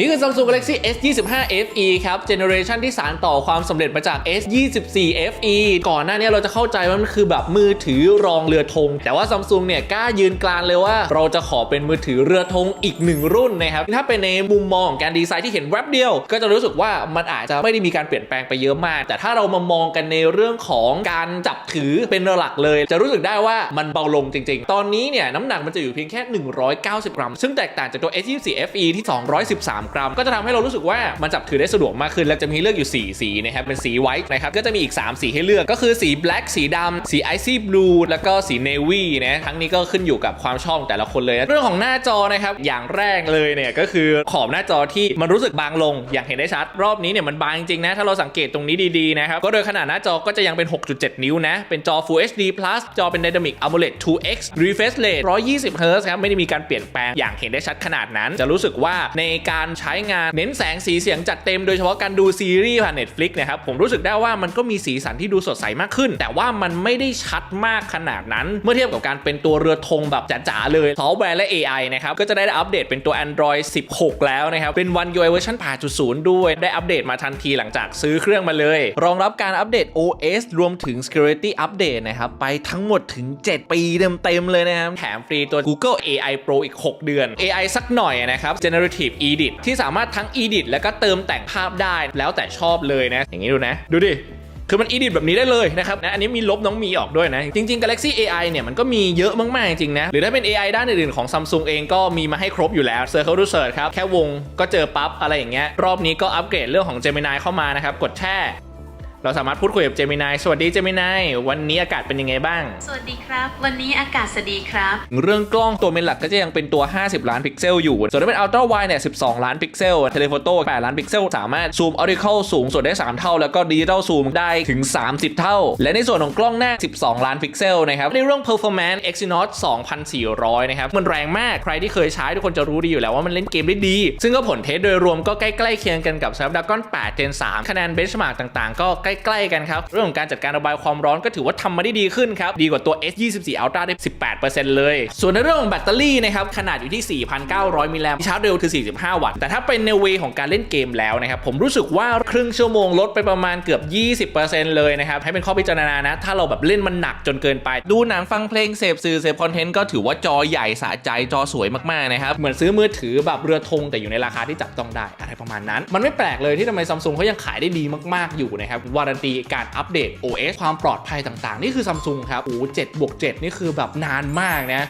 นี่คือ Samsung Galaxy S 2 5 FE ครับเจเนอเรชันที่สานต่อความสำเร็จมาจาก S 2 4 FE ก่อนหน้านี้เราจะเข้าใจว่ามันคือแบบมือถือรองเรือธงแต่ว่า Samsung เนี่ยกล้ายืนกลานเลยว่า เราจะขอเป็นมือถือเรือธงอีกหนึ่งรุ่นนะครับถ้าเป็นในมุมมองของการดีไซน์ที่เห็นแวบเดียว ก็จะรู้สึกว่ามันอาจจะไม่ได้มีการเปลี่ยนแปลงไปเยอะมาก แต่ถ้าเรามามองกันในเรื่องของการจับถือเป็นหลักเลย จะรู้สึกได้ว่ามันเบาลงจริง ๆ ตอนนี้เนี่ยน้ำหนักมันจะอยู่เพียงแค่ 190 กรัม ซึ่งแตกต่างจากตัว S 2 4 FE ที่ 213กรัม ก็จะทำให้เรารู้สึกว่ามันจับถือได้สะดวกมากขึ้น และจะมีเลือกอยู่ 4 สีนะครับ เป็นสีไวท์นะครับ ก็จะมีอีก 3 สีให้เลือก ก็คือสี black สีดำสี icy blue แล้วก็สี navy นะทั้งนี้ก็ขึ้นอยู่กับความชอบแต่ละคนเลยนะเรื่องของหน้าจอนะครับ อย่างแรกเลยเนี่ยก็คือขอบหน้าจอที่มันรู้สึกบางลง อย่างเห็นได้ชัด รอบนี้เนี่ยมันบางจริงๆนะถ้าเราสังเกตตรงนี้ดีๆนะครับก็โดยขนาดหน้าจอก็จะยังเป็น 6.7 นิ้วนะเป็นจอ Full HD Plus จอเป็น Dynamic AMOLED 2X refresh rate 120 Hz ครับไม่ได้มีการเปลี่ยนแปลงอย่างเห็นได้ชัดขนาดนั้น จะรู้สึกว่าในการใช้งานเน้นแสงสีเสียงจัดเต็มโดยเฉพาะการดูซีรีส์ผ่าน Netflix นะครับผมรู้สึกได้ว่ามันก็มีสีสันที่ดูสดใสมากขึ้น แต่ว่ามันไม่ได้ชัดมากขนาดนั้น เมื่อเทียบกับการเป็นตัวเรือธงแบบจ๋าๆเลยซอฟต์แวร์และ AI นะครับก็จะได้อัปเดตเป็นตัว Android 16 แล้วนะครับเป็น One UI เวอร์ชัน8.0 ด้วย ได้อัปเดตมาทันทีหลังจากซื้อเครื่องมาเลย รองรับการอัปเดต OS รวมถึง Security Update นะครับไปทั้งหมดถึง 7 ปีเต็มๆเลยนะครับแถมฟรีตัว Google AI Pro อีก 6 เดือน AI สักหน่อยนะครับ Generative Edit ที่สามารถทั้ง Edit แล้วก็เติมแต่งภาพได้แล้วแต่ชอบเลยนะ อย่างนี้ดูนะ ดูดิคือมันอีดิทแบบนี้ได้เลยนะครับนะอันนี้มีลบน้องมีออกด้วยนะ จริง ๆ Galaxy AI เนี่ยมันก็มีเยอะมาก ๆ จริงๆนะ หรือถ้าเป็น AI ด้านอื่น ๆ ของ Samsung เองก็มีมาให้ครบอยู่แล้ว Circle to Search ครับ แค่วงก็เจอปั๊บอะไรอย่างเงี้ยรอบนี้ก็อัปเกรดเรื่องของ Gemini เข้ามานะครับ กดแช่ เราสามารถพูดคุยกับ Gemini สวัสดี Gemini วันนี้อากาศเป็นยังไงบ้าง สวัสดีครับ วันนี้อากาศสดีครับ เรื่องกล้องตัวเมนหลักก็จะยังเป็นตัว 50 ล้านพิกเซลอยู่ ส่วนถ้าเป็น Ultra Wide เนี่ย 12 ล้านพิกเซลเทเลโฟโต้8ล้านพิกเซล สามารถซูมออริ c a l สูงสุดได้ 3 เท่า แล้วก็ดิจิตอลซูมได้ถึง 30 เท่า และในส่วนของกล้องหน้า 12 ล้านพิกเซลนะครับ ในเรื่อง performance Exynos 2400 นะครับ มันแรงมากใครที่เคยใช้ทุกคนจะรู้ดีอยู่แล้วว่ามันเล่นเกมได้ดี ซึ่งก็ผลเทสโดยรวมก็ใกล้ๆเคียงกันกับ Snapdragon 8 Gen 3คะแนน benchmark ต่างๆ ก็ใกล้ๆกันครับ เรื่องของการจัดการระบายความร้อนก็ถือว่าทำมาได้ดีขึ้นครับ ดีกว่าตัว S24 Ultra ได้ 18%เลย ส่วนในเรื่องของแบตเตอรี่นะครับ ขนาดอยู่ที่ 4,900 มิลลิแอมป์ชาร์จเร็วคือ 45 วัตต์ แต่ถ้าเป็นในเวของการเล่นเกมแล้วนะครับ ผมรู้สึกว่าครึ่งชั่วโมงลดไปประมาณเกือบ 20%เลยนะครับ ให้เป็นข้อพิจารณานะ ถ้าเราแบบเล่นมันหนักจนเกินไป ดูหนังฟังเพลงเสพสื่อเสพคอนเทนต์ก็ถือว่าจอใหญ่สะใจจอสวยมากๆนะครับ เหมือนซื้อมือถือแบบเรือธงแต่อยู่ในราคาที่จับต้องได้อะไรประมาณนั้น มันไม่แปลกเลยที่ทำไมซัมซุงเขายังขายได้ดีมากๆอยู่นะครับวารันตีการอัปเดต OS ความปลอดภัยต่างๆ นี่คือซัมซุงครับโอ้7บวก7นี่คือแบบนานมากนะ